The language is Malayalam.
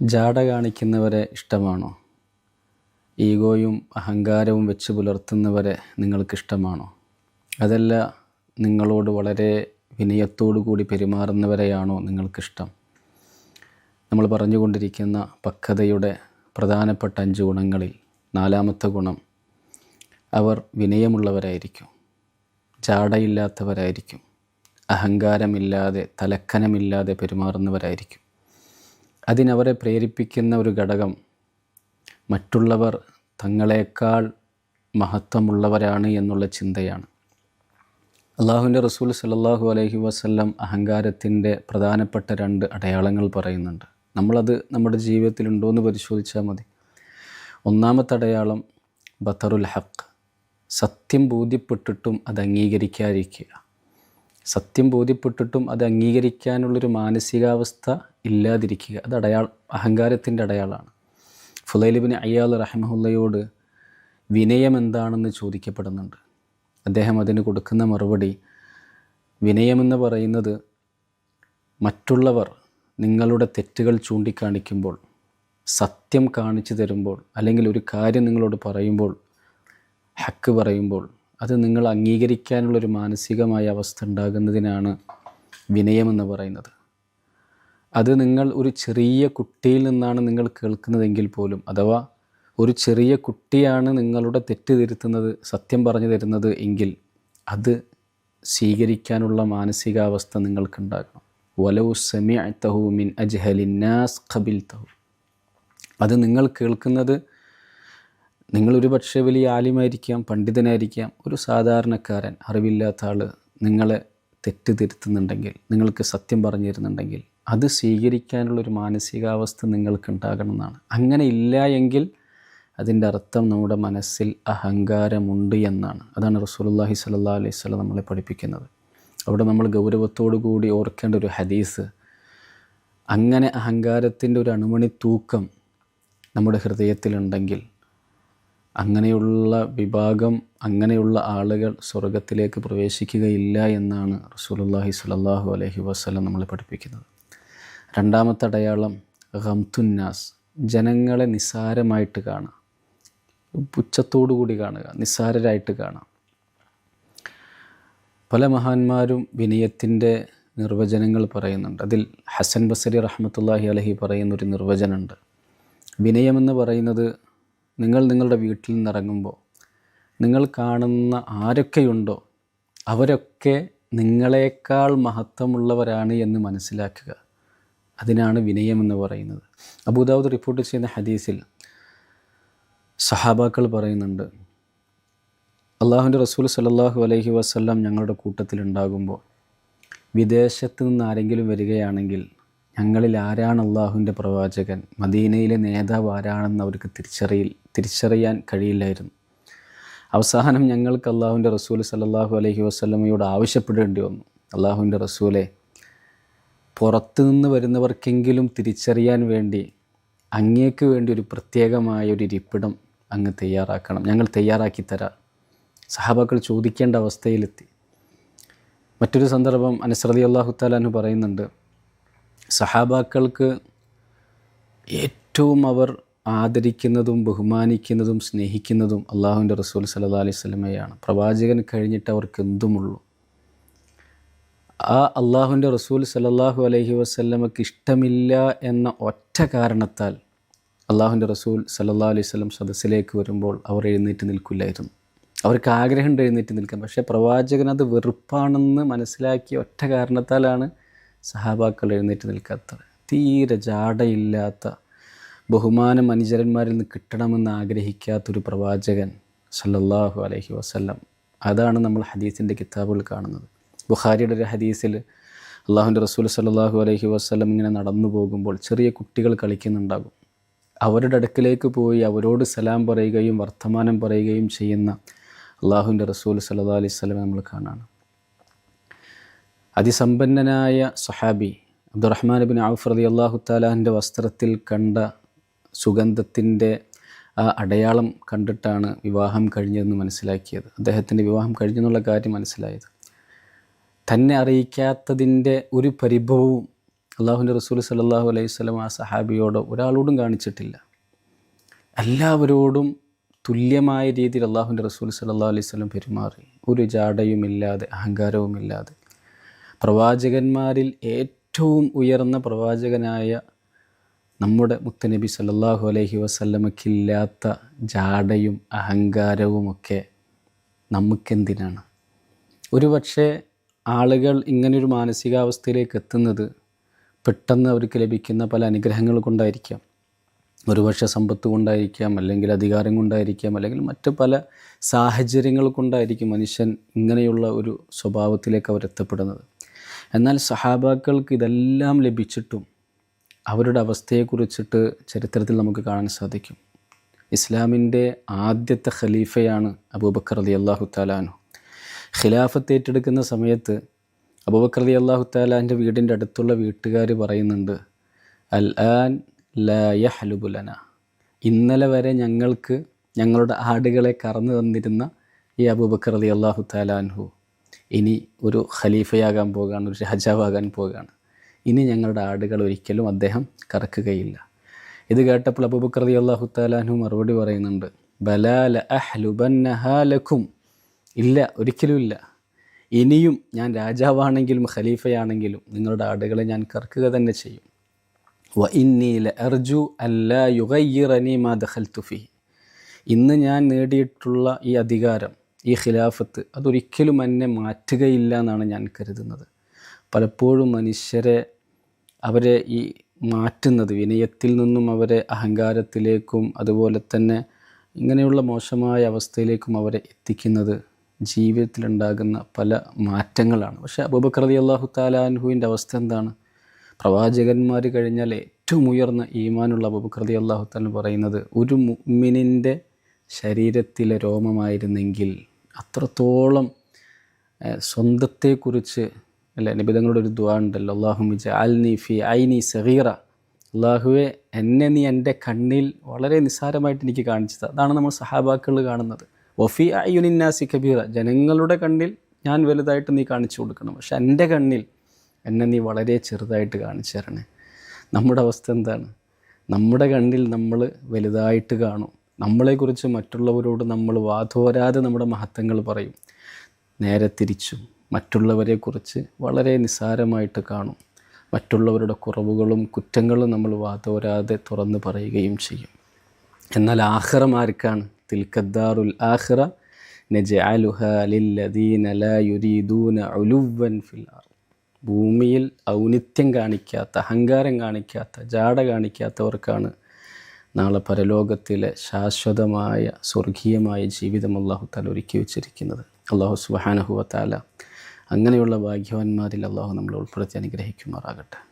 ജാട കാണിക്കുന്നവരെ ഇഷ്ടമാണോ? ഈഗോയും അഹങ്കാരവും വെച്ച് പുലർത്തുന്നവരെ നിങ്ങൾക്കിഷ്ടമാണോ അതല്ല നിങ്ങളോട് വളരെ വിനയത്തോടു കൂടി പെരുമാറുന്നവരെയാണോ നിങ്ങൾക്കിഷ്ടം? നമ്മൾ പറഞ്ഞുകൊണ്ടിരിക്കുന്ന പക്വതയുടെ പ്രധാനപ്പെട്ട അഞ്ച് ഗുണങ്ങളിൽ നാലാമത്തെ ഗുണം അവർ വിനയമുള്ളവരായിരിക്കും ജാടയില്ലാത്തവരായിരിക്കും അഹങ്കാരമില്ലാതെ തലക്കനമില്ലാതെ പെരുമാറുന്നവരായിരിക്കും. അതിനവരെ പ്രേരിപ്പിക്കുന്ന ഒരു ഘടകം. മറ്റുള്ളവർ തങ്ങളെക്കാൾ മഹത്വമുള്ളവരാണ് എന്നുള്ള ചിന്തയാണ്. അള്ളാഹുവിന്റെ റസൂൽ സല്ലാഹു അലഹി വസല്ലം അഹങ്കാരത്തിന്റെ പ്രധാനപ്പെട്ട രണ്ട് അടയാളങ്ങൾ പറയുന്നുണ്ട്. നമ്മളത് നമ്മുടെ ജീവിതത്തിലുണ്ടോ എന്ന് പരിശോധിച്ചാൽ മതി. ഒന്നാമത്തെ അടയാളം ബത്തറുൽ ഹക്ക് സത്യം ബോധ്യപ്പെട്ടിട്ടും അത് അംഗീകരിക്കാതിരിക്കുക. സത്യം ബോധ്യപ്പെട്ടിട്ടും അത് അംഗീകരിക്കാനുള്ളൊരു മാനസികാവസ്ഥ ഇല്ലാതിരിക്കുക. അത് അടയാൾ അഹങ്കാരത്തിന്റെ അടയാളമാണ്. ഫുലൈലിബിന് അയ്യാൽ റഹ്മഹുല്ലയോട് വിനയം എന്താണെന്ന് ചോദിക്കപ്പെടുന്നുണ്ട്. അദ്ദേഹം അതിന് കൊടുക്കുന്ന മറുപടി വിനയമെന്ന് പറയുന്നത് മറ്റുള്ളവർ നിങ്ങളുടെ തെറ്റുകൾ ചൂണ്ടിക്കാണിക്കുമ്പോൾ സത്യം കാണിച്ചു തരുമ്പോൾ അല്ലെങ്കിൽ ഒരു കാര്യം നിങ്ങളോട് പറയുമ്പോൾ ഹക്ക് പറയുമ്പോൾ അത് നിങ്ങൾ അംഗീകരിക്കാനുള്ളൊരു മാനസികമായ അവസ്ഥ ഉണ്ടാകുന്നതിനാണ് വിനയമെന്ന് പറയുന്നത്. അത് നിങ്ങൾ ഒരു ചെറിയ കുട്ടിയിൽ നിന്നാണ് നിങ്ങൾ കേൾക്കുന്നതെങ്കിൽ പോലും അഥവാ ഒരു ചെറിയ കുട്ടിയാണ് നിങ്ങളുടെ തെറ്റ് തിരുത്തുന്നത് സത്യം പറഞ്ഞു തരുന്നത് എങ്കിൽ അത് സ്വീകരിക്കാനുള്ള മാനസികാവസ്ഥ നിങ്ങൾക്കുണ്ടാകണം. വലവു സമയത്തഹു മിൻ അജ്ഹലിന്നാസ് ഖബിൽ തഹു അത് നിങ്ങൾ കേൾക്കുന്നത് നിങ്ങളൊരു പക്ഷേ വലിയ ആലിമായിരിക്കാം പണ്ഡിതനായിരിക്കാം ഒരു സാധാരണക്കാരൻ അറിവില്ലാത്ത ആൾ നിങ്ങളെ തെറ്റ് തിരുത്തുന്നുണ്ടെങ്കിൽ നിങ്ങൾക്ക് സത്യം പറഞ്ഞു തരുന്നുണ്ടെങ്കിൽ അത് സ്വീകരിക്കാനുള്ളൊരു മാനസികാവസ്ഥ നിങ്ങൾക്ക് ഉണ്ടാകണമെന്നാണ് അങ്ങനെ ഇല്ല എങ്കിൽ അതിന്റെ അർത്ഥം നമ്മുടെ മനസ്സിൽ അഹങ്കാരമുണ്ട് എന്നാണ്. അതാണ് റസൂലുള്ളാഹി സ്വല്ലല്ലാഹു അലൈഹി വസല്ലം നമ്മളെ പഠിപ്പിക്കുന്നത്. അവിടെ നമ്മൾ ഗൗരവത്തോടു കൂടി ഓർക്കേണ്ട ഒരു ഹദീസ്. അങ്ങനെ അഹങ്കാരത്തിന്റെ ഒരു അണുമണി തൂക്കം നമ്മുടെ ഹൃദയത്തിലുണ്ടെങ്കിൽ അങ്ങനെയുള്ള വിഭാഗം അങ്ങനെയുള്ള ആളുകൾ സ്വർഗത്തിലേക്ക് പ്രവേശിക്കുകയില്ല എന്നാണ് റസൂലുള്ളാഹി സ്വല്ലല്ലാഹു അലൈഹി വസല്ലം നമ്മളെ പഠിപ്പിക്കുന്നത്. രണ്ടാമത്തെ അടയാളം ഹംതുന്നാസ് ജനങ്ങളെ നിസ്സാരമായിട്ട് കാണുക. പുച്ഛത്തോടു കൂടി കാണുക. നിസ്സാരരായിട്ട് കാണാം പല മഹാന്മാരും വിനയത്തിന്റെ നിർവചനങ്ങൾ പറയുന്നുണ്ട്. അതിൽ ഹസൻ ബസരി റഹ്മത്തുല്ലാഹി അലഹി പറയുന്നൊരു നിർവചനമുണ്ട്. വിനയമെന്ന് പറയുന്നത് നിങ്ങൾ നിങ്ങളുടെ വീട്ടിൽ നിന്നിറങ്ങുമ്പോൾ നിങ്ങൾ കാണുന്ന ആരൊക്കെയുണ്ടോ അവരൊക്കെ നിങ്ങളെക്കാൾ മഹത്വമുള്ളവരാണ് എന്ന് മനസ്സിലാക്കുക. അതിനാണ് വിനയമെന്ന് പറയുന്നത്. അബൂദാവൂദ് റിപ്പോർട്ട് ചെയ്യുന്ന ഹദീസിൽ സഹാബാക്കൾ പറയുന്നുണ്ട് അള്ളാഹുവിന്റെ റസൂൽ സലല്ലാഹു അലൈഹി വസ്ല്ലാം ഞങ്ങളുടെ കൂട്ടത്തിലുണ്ടാകുമ്പോൾ വിദേശത്ത് നിന്ന് ആരെങ്കിലും വരികയാണെങ്കിൽ ഞങ്ങളിൽ ആരാണ് അള്ളാഹുവിന്റെ പ്രവാചകൻ? മദീനയിലെ നേതാവ് ആരാണെന്ന് അവർക്ക് തിരിച്ചറിയിൽ തിരിച്ചറിയാൻ കഴിയില്ലായിരുന്നു. അവസാനം ഞങ്ങൾക്ക് അള്ളാഹുവിന്റെ റസൂൽ സല്ലാഹു അലഹി വസ്ലമയോട് ആവശ്യപ്പെടേണ്ടി വന്നു. അള്ളാഹുവിന്റെ റസൂലെ പുറത്തു നിന്ന് വരുന്നവർക്കെങ്കിലും തിരിച്ചറിയാൻ വേണ്ടി അങ്ങേക്ക് വേണ്ടി ഒരു പ്രത്യേകമായ ഒരു ഇരിപ്പിടം അങ്ങ് തയ്യാറാക്കണം. ഞങ്ങൾ തയ്യാറാക്കി തരാം. സഹാബാക്കൾ ചോദിക്കേണ്ട അവസ്ഥയിലെത്തി. മറ്റൊരു സന്ദർഭം അനുസൃതി അള്ളാഹു പറയുന്നുണ്ട്. സഹാബാക്കൾക്ക് ഏറ്റവും അവർ ആദരിക്കുന്നതും ബഹുമാനിക്കുന്നതും സ്നേഹിക്കുന്നതും അള്ളാഹുവിന്റെ റസൂൽ സല്ലാ അലൈഹി സ്വലമയാണ് പ്രവാചകൻ കഴിഞ്ഞിട്ട് അവർക്ക് എന്തുമുള്ളൂ? ആ അള്ളാഹുവിന്റെ റസൂൽ സലല്ലാഹു അലൈഹി വസ്ല്ലമക്ക് ഇഷ്ടമില്ല എന്ന ഒറ്റ കാരണത്താൽ അള്ളാഹുവിന്റെ റസൂൽ സല്ലാ അലൈഹി സ്വലം സദസ്സിലേക്ക് വരുമ്പോൾ അവർ എഴുന്നേറ്റ് നിൽക്കില്ലായിരുന്നു. അവർക്ക് ആഗ്രഹമുണ്ട് എഴുന്നേറ്റ് നിൽക്കാൻ. പക്ഷേ പ്രവാചകൻ അത് വെറുപ്പാണെന്ന് മനസ്സിലാക്കിയ ഒറ്റ കാരണത്താലാണ് സഹാബാക്കൾ എഴുന്നേറ്റ് നിൽക്കാത്തത്. തീരെ ജാടയില്ലാത്ത ബഹുമാനം അനുചരന്മാരിൽ നിന്ന് കിട്ടണമെന്ന് ആഗ്രഹിക്കാത്തൊരു പ്രവാചകൻ സല്ലല്ലാഹു അലൈഹി വസല്ലം. അതാണ് നമ്മൾ ഹദീസിന്റെ കിതാബുകൾ കാണുന്നത്. ബുഖാരിയുടെ ഒരു ഹദീസിൽ അള്ളാഹുന്റെ റസൂൽ സല്ലാഹു അലൈഹി വസ്ലം ഇങ്ങനെ നടന്നു പോകുമ്പോൾ ചെറിയ കുട്ടികൾ കളിക്കുന്നുണ്ടാകും. അവരുടെ അടുക്കിലേക്ക് പോയി അവരോട് സലാം പറയുകയും വർത്തമാനം പറയുകയും ചെയ്യുന്ന അള്ളാഹുവിന്റെ റസൂൽ സല്ലാ അലൈഹി സ്വലം നമ്മൾ കാണാണ്. അതിസമ്പന്നനായ സഹാബി അബ്ദുറഹ്മാൻ ബിൻ ഔഫ് റതി അള്ളാഹു താലാഹിന്റെ വസ്ത്രത്തിൽ കണ്ട സുഗന്ധത്തിന്റെ ആ അടയാളം കണ്ടിട്ടാണ് വിവാഹം കഴിഞ്ഞതെന്ന് മനസ്സിലാക്കിയത്. അദ്ദേഹത്തിന്റെ വിവാഹം കഴിഞ്ഞെന്നുള്ള കാര്യം മനസ്സിലായത്. തന്നെ അറിയിക്കാത്തതിന്റെ ഒരു പരിഭവവും അള്ളാഹുവിന്റെ റസൂൽ സല്ലാഹു അലൈഹി സ്വലം ആ സഹാബിയോടോ ഒരാളോടും കാണിച്ചിട്ടില്ല. എല്ലാവരോടും തുല്യമായ രീതിയിൽ അള്ളാഹുവിന്റെ റസൂൽ സല്ലാ അലൈഹി സ്വലം പെരുമാറി. ഒരു ജാടയുമില്ലാതെ അഹങ്കാരവുമില്ലാതെ. പ്രവാചകന്മാരിൽ ഏറ്റവും ഉയർന്ന പ്രവാചകനായ നമ്മുടെ മുത്തനബി സല്ലാഹു അലൈഹി വസല്ലമക്കില്ലാത്ത ജാടയും അഹങ്കാരവുമൊക്കെ നമുക്കെന്തിനാണ്? ഒരുപക്ഷെ ആളുകൾ ഇങ്ങനൊരു മാനസികാവസ്ഥയിലേക്ക് എത്തുന്നത് പെട്ടെന്ന് അവർക്ക് ലഭിക്കുന്ന പല അനുഗ്രഹങ്ങൾ കൊണ്ടായിരിക്കാം. ഒരുപക്ഷെ സമ്പത്ത് കൊണ്ടായിരിക്കാം അല്ലെങ്കിൽ അധികാരം കൊണ്ടായിരിക്കാം അല്ലെങ്കിൽ മറ്റ് പല സാഹചര്യങ്ങൾ കൊണ്ടായിരിക്കും മനുഷ്യൻ ഇങ്ങനെയുള്ള ഒരു സ്വഭാവത്തിലേക്ക് അവർ എത്തപ്പെടുന്നത്. എന്നാൽ സഹാബാക്കൾക്ക് ഇതെല്ലാം ലഭിച്ചിട്ടും അവരുടെ അവസ്ഥയെക്കുറിച്ചിട്ട് ചരിത്രത്തിൽ നമുക്ക് കാണാൻ സാധിക്കും. ഇസ്ലാമിന്റെ ആദ്യത്തെ ഖലീഫയാണ് അബൂബക്കർ അലി അള്ളാഹു താലാനു ഖിലാഫത്ത് ഏറ്റെടുക്കുന്ന സമയത്ത് അബൂബക്കർ അള്ളാഹു താലാന്റെ വീടിന്റെ അടുത്തുള്ള വീട്ടുകാർ പറയുന്നുണ്ട് അൽ ആൻ ലയഹലുബുലന ഇന്നലെ വരെ ഞങ്ങൾക്ക് ഞങ്ങളുടെ ആടുകളെ കറന്നു തന്നിരുന്ന ഈ അബൂബക്കർ അള്ളാഹു താലാൻഹു ഇനി ഒരു ഖലീഫയാകാൻ പോകുകയാണ് ഒരു രാജാവാകാൻ പോവുകയാണ്. ഇനി ഞങ്ങളുടെ ആടുകൾ ഒരിക്കലും അദ്ദേഹം കറക്കുകയില്ല. ഇത് കേട്ടപ്പോൾ അബൂബക്കർ അള്ളാഹു താലാൻഹു മറുപടി പറയുന്നുണ്ട് ബലാല അഹ്ലുബന്നഹാലക്കും ഇല്ല ഒരിക്കലുമില്ല ഇനിയും ഞാൻ രാജാവാണെങ്കിലും ഖലീഫയാണെങ്കിലും നിങ്ങളുടെ ആടുകളെ ഞാൻ കറക്കുക തന്നെ ചെയ്യും. വ ഇന്നീല അർജു അല്ല യുഗയ്യിറനി മാ ദഖൽത്തുഫി ഇന്ന് ഞാൻ നേടിയിട്ടുള്ള ഈ അധികാരം ഈ ഖിലാഫത്ത് അതൊരിക്കലും എന്നെ മാറ്റുകയില്ല എന്നാണ് ഞാൻ കരുതുന്നത്. പലപ്പോഴും മനുഷ്യരെ അവരെ ഈ മാറ്റുന്നത് വിനയത്തിൽ നിന്നും അവരെ അഹങ്കാരത്തിലേക്കും അതുപോലെ തന്നെ ഇങ്ങനെയുള്ള മോശമായ അവസ്ഥയിലേക്കും അവരെ എത്തിക്കുന്നത് ജീവിതത്തിലുണ്ടാകുന്ന പല മാറ്റങ്ങളാണ്. പക്ഷേ അബൂബക്കർ അള്ളാഹു താലാൻഹുവിന്റെ അവസ്ഥ എന്താണ്? പ്രവാചകന്മാർ കഴിഞ്ഞാൽ ഏറ്റവും ഉയർന്ന ഈമാനുള്ള അബൂബക്കർ അള്ളാഹു താൻ പറയുന്നത് ഒരു മുമ്മിനിന്റെ ശരീരത്തിലെ രോമമായിരുന്നെങ്കിൽ അത്രത്തോളം സ്വന്തത്തെക്കുറിച്ച് അല്ലെ നിബിതങ്ങളുടെ ഒരു ദ്വാ ഉണ്ടല്ലോ അള്ളാഹു മിജ അൽ നീ ഫി ഐ നീ സഹീറ അള്ളാഹുവെ എന്നെ നീ എന്റെ കണ്ണിൽ വളരെ നിസ്സാരമായിട്ട് എനിക്ക് കാണിച്ചത്. അതാണ് നമ്മൾ സഹാബാക്കൾ കാണുന്നത്. വഫി അയ്യുനിന്നാസി കബീറ ജനങ്ങളുടെ കണ്ണിൽ ഞാൻ വലുതായിട്ട് നീ കാണിച്ചു കൊടുക്കണം. പക്ഷെ എന്റെ കണ്ണിൽ എന്നെ നീ വളരെ ചെറുതായിട്ട് കാണിച്ചു തരണേ. നമ്മുടെ അവസ്ഥ എന്താണ്? നമ്മുടെ കണ്ണിൽ നമ്മൾ വലുതായിട്ട് കാണും. നമ്മളെക്കുറിച്ച് മറ്റുള്ളവരോട് നമ്മൾ വാതോരാതെ നമ്മുടെ മഹത്വങ്ങൾ പറയും. നേരെ തിരിച്ചും മറ്റുള്ളവരെക്കുറിച്ച് വളരെ നിസ്സാരമായിട്ട് കാണും. മറ്റുള്ളവരുടെ കുറവുകളും കുറ്റങ്ങളും നമ്മൾ വാതോരാതെ തുറന്ന് പറയുകയും ചെയ്യും. എന്നാൽ ആഹ്റം ആർക്കാണ്? തിൽക്കദ്ദാറുൽ ആഖിറ നജഅലുഹാ ലില്ലദീന ലാ ഫിൽ ഭൂമിയിൽ ഔന്നിത്യം കാണിക്കാത്ത അഹങ്കാരം കാണിക്കാത്ത ജാട കാണിക്കാത്തവർക്കാണ് നാളെ പരലോകത്തിലെ ശാശ്വതമായ സ്വർഗീയമായ ജീവിതം അള്ളാഹു താല ഒരുക്കി വെച്ചിരിക്കുന്നത്. അള്ളാഹു സുബാനഹുവ താല അങ്ങനെയുള്ള ഭാഗ്യവാന്മാരിൽ അള്ളാഹു നമ്മളെ ഉൾപ്പെടുത്തി അനുഗ്രഹിക്കുമാറാകട്ടെ.